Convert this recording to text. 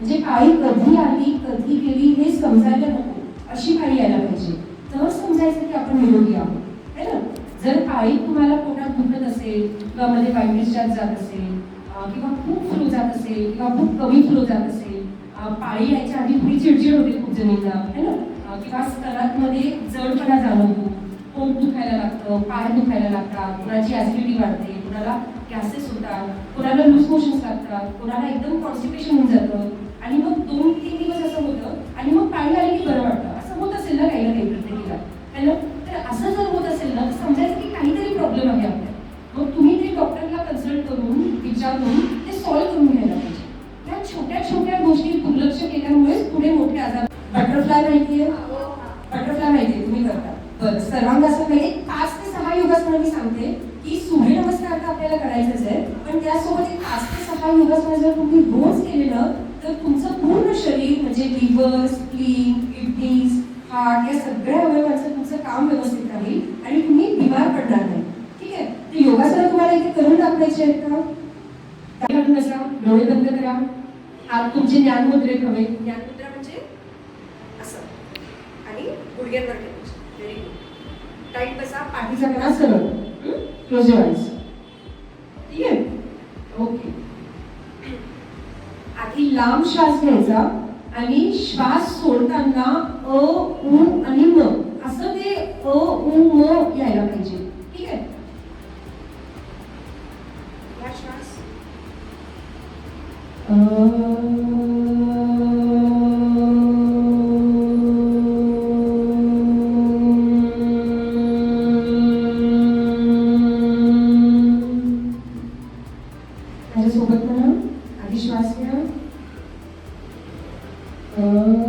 म्हणजे पाळी कधी आली कधी गेली हे समजायला नको. अशी काळी यायला पाहिजे. तर समजायचं की आपण निरोगी आहोत. है ना? जर काळी तुम्हाला पोटात दुखत असेल किंवा मध्ये वाईट जात जात असेल किंवा खूप फ्लो जात असेल किंवा खूप कमी फ्लो जात असेल पाळी यायच्या आधी थोडी चिडचिड होते खूप जणींना. है ना? किंवा स्तरांमध्ये जडपणा जाणवतो. पोट दुखायला लागतं पाय दुखायला लागतात कुणाची ऍसिडिटी वाढते. कोणाला गॅसेस होतात. कोणाला लूज मोशन्स लागतात. कोणाला एकदम कॉन्स्टिपेशन होऊन जातं. आणि मग दोन तीन दिवस असं होतं आणि मग पाणी आली की बरं वाटतं. असं होत असेल ना काही ना काही प्रत्येकीला. तर असं जर होत असेल ना तर समजायचं की काहीतरी प्रॉब्लेम आहे आपल्यात मग तुम्ही ते डॉक्टरला कन्सल्ट करून विचारून ते सॉल्व्ह करून घ्यायला पाहिजे. त्या छोट्या छोट्या गोष्टी दुर्लक्ष केल्यामुळेच पुढे मोठे आजार बटरफ्लाय माहितीये? बटरफ्लाय माहितीये तुम्ही करता. बरं सर्वांना असं नाही पाच ते सहा योगासनं मी सांगते की सूर्य नमस्कार तर आपल्याला करायचंच आहे. पण त्यासोबत एक पाच ते सहा योगासनं जर तुम्ही रोज केले ना तर तुमचं पूर्ण शरीर म्हणजे लिव्हर स्प्लीन किडनीज हार्ट या सगळ्या अवयवांचं तुमचं काम व्यवस्थित राहील आणि तुम्ही बिमार पडणार नाही. ठीक आहे? तर योगासनं तुम्हाला इथे करून दाखवायची आहेत का? बसा डोळे बंद करा. हात तुमचे ज्ञानमुद्रेत हवे. ज्ञानमुद्रा म्हणजे असं. आणि गुडघ्यांवर व्हेरी गुड टाईट बसा पाठीचा करा. सरळ क्लोज युअर आईज ठीक आहे ओके आधी लांब श्वास घ्यायचा आणि श्वास सोडताना अ उ आणि म असं ते अ उ म यायला पाहिजे. ठीक आहे? श्वास. माझ्यासोबत म्हणा आधी श्वास घ्या. Hmm.